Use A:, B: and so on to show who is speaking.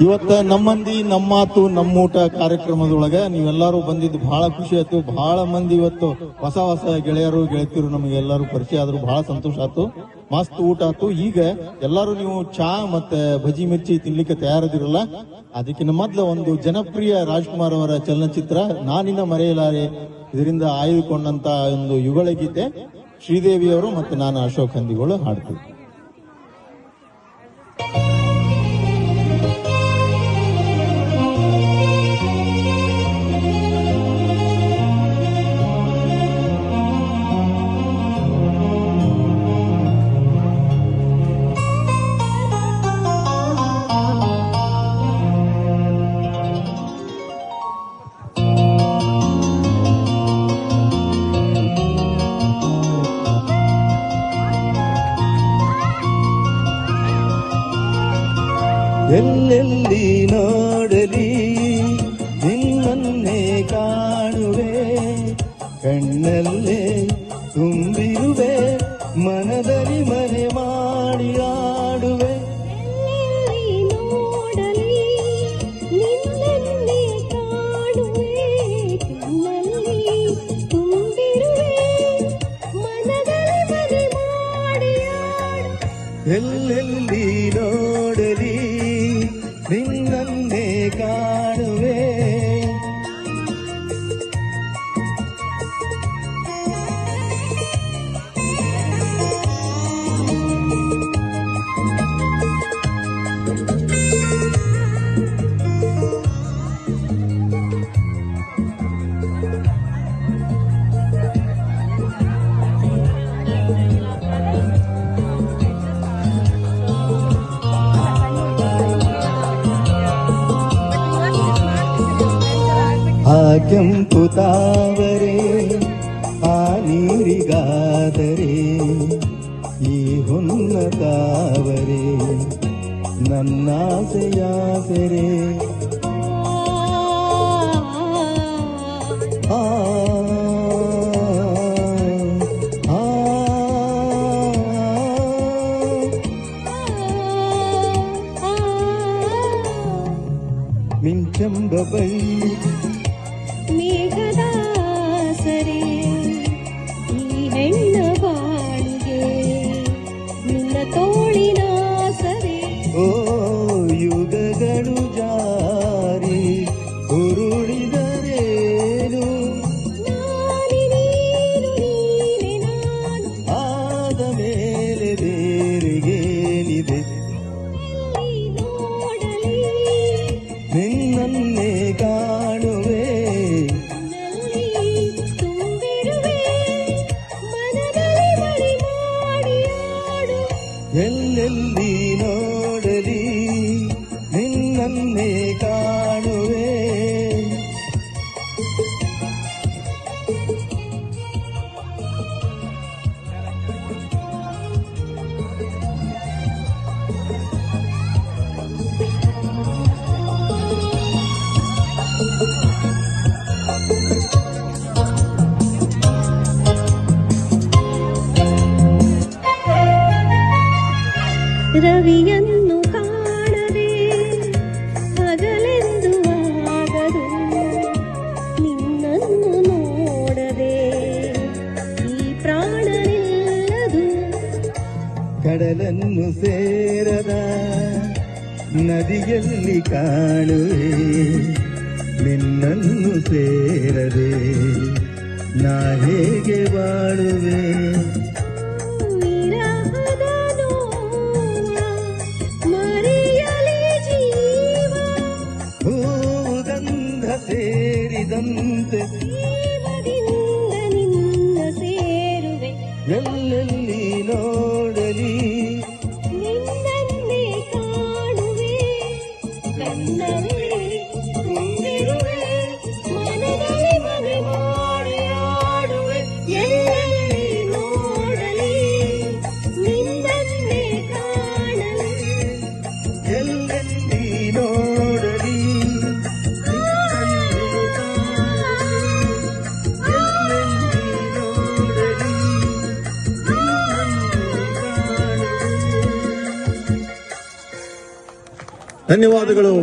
A: ಇವತ್ತ ನಮ್ಮಂದಿ ನಮ್ಮ ಮಾತು ನಮ್ಮ ಊಟ ಕಾರ್ಯಕ್ರಮದೊಳಗ ನೀವೆಲ್ಲರೂ ಬಂದಿದ್ದು ಬಹಳ ಖುಷಿ ಆಯ್ತು. ಬಹಳ ಮಂದಿ ಇವತ್ತು ಹೊಸ ಹೊಸ ಗೆಳೆಯರು, ಗೆಳತಿಯರು ನಮಗೆಲ್ಲರೂ ಪರಿಚಯ ಆದ್ರು. ಬಹಳ ಸಂತೋಷ ಆಯ್ತು. ಮಸ್ತ್ ಊಟ ಆಯ್ತು. ಈಗ ಎಲ್ಲರೂ ನೀವು ಚಾ ಮತ್ತೆ ಬಜಿ ಮಿರ್ಚಿ ತಿನ್ಲಿಕ್ಕೆ ತಯಾರದಿರಲ್ಲ ಅದಕ್ಕಿಂತ ಮೊದ್ಲು ಒಂದು ಜನಪ್ರಿಯ ರಾಜ್ಕುಮಾರ್ ಅವರ ಚಲನಚಿತ್ರ, ನಾನಿನ ಮರೆಯಲಾರೆ, ಇದರಿಂದ ಆಯ್ದುಕೊಂಡಂತ ಒಂದು ಯುಗಳ ಗೀತೆ. ಶ್ರೀದೇವಿಯವರು ಮತ್ತೆ ನಾನು ಅಶೋಕ್ ಹಂದಿಗಳು ಹಾಡ್ತೀವಿ.
B: ಎಲ್ಲೆಲ್ಲಿ ನೋಡಲಿ ನಿನ್ನನ್ನೇ ಕಾಣುವೆ ಕಣ್ಣಲ್ಲೇ ತುಂಬಿರುವೆ ಮನದಲ್ಲಿ ಮನೆ ಮಾಡಿ ಆಡುವೆ
C: ಎಲ್ಲಿ ನೋಡಲಿ ನಿನ್ನನ್ನೇ
B: ಆ ಕೆಂಪು ತಾವರೆ ಆ ನೀರಿಗಾದರೆ ಈ ಹೊನ್ನ ತಾವರೆ ನನ್ನಾಸೆಯಾದರೆ ಆ ಮಿಂಚಂಬ ಬಳ್ಳಿ
C: ಸರಿ. ಈ ಹೆಣ್ಣ ಬಾಳಿಗೆ ನಿನ್ನ ತೋಳಿನ ಸರಿ.
B: ಓ ಯುಗಗಳು ಜಾರಿ ಉರುಳಿದರೇನು? ಆದ ಮೇಲೆ ಬೇರೆಗೇನಿದೆ? ನಿನ್ನನ್ನೇ ಎಲ್ಲೆಲ್ಲಿ ನೋಡಲಿ
C: ರವಿಯನ್ನು ಕಾಣದೆ ನಿನ್ನನ್ನು ನೋಡದೆ ಈ
B: ಕಡಲನ್ನು ಸೇರದ ನದಿಯಲ್ಲಿ ಕಾಣುವೆ. ನಿನ್ನನ್ನು ಸೇರದೆ ನಾ ಹೇಗೆ ಬಾಳುವೆ? ನೋಡಲಿ
C: ನಿನ್ನನ್ನೇ ಕಾಣುವೆ ಕಣ್ಣಲ್ಲಿ ತುಂಬಿರುವೆ ಮನದಲ್ಲಿ ಮನೆ ಮಾಡಿ ಆಡುವೆ ಎಲ್ಲೆಲ್ಲಿ ನೋಡಲಿ ನಿನ್ನನ್ನೇ ಕಾಣಲಿ
B: ಎಲ್ಲೆಲ್ಲಿ ಧನ್ಯವಾದಗಳು.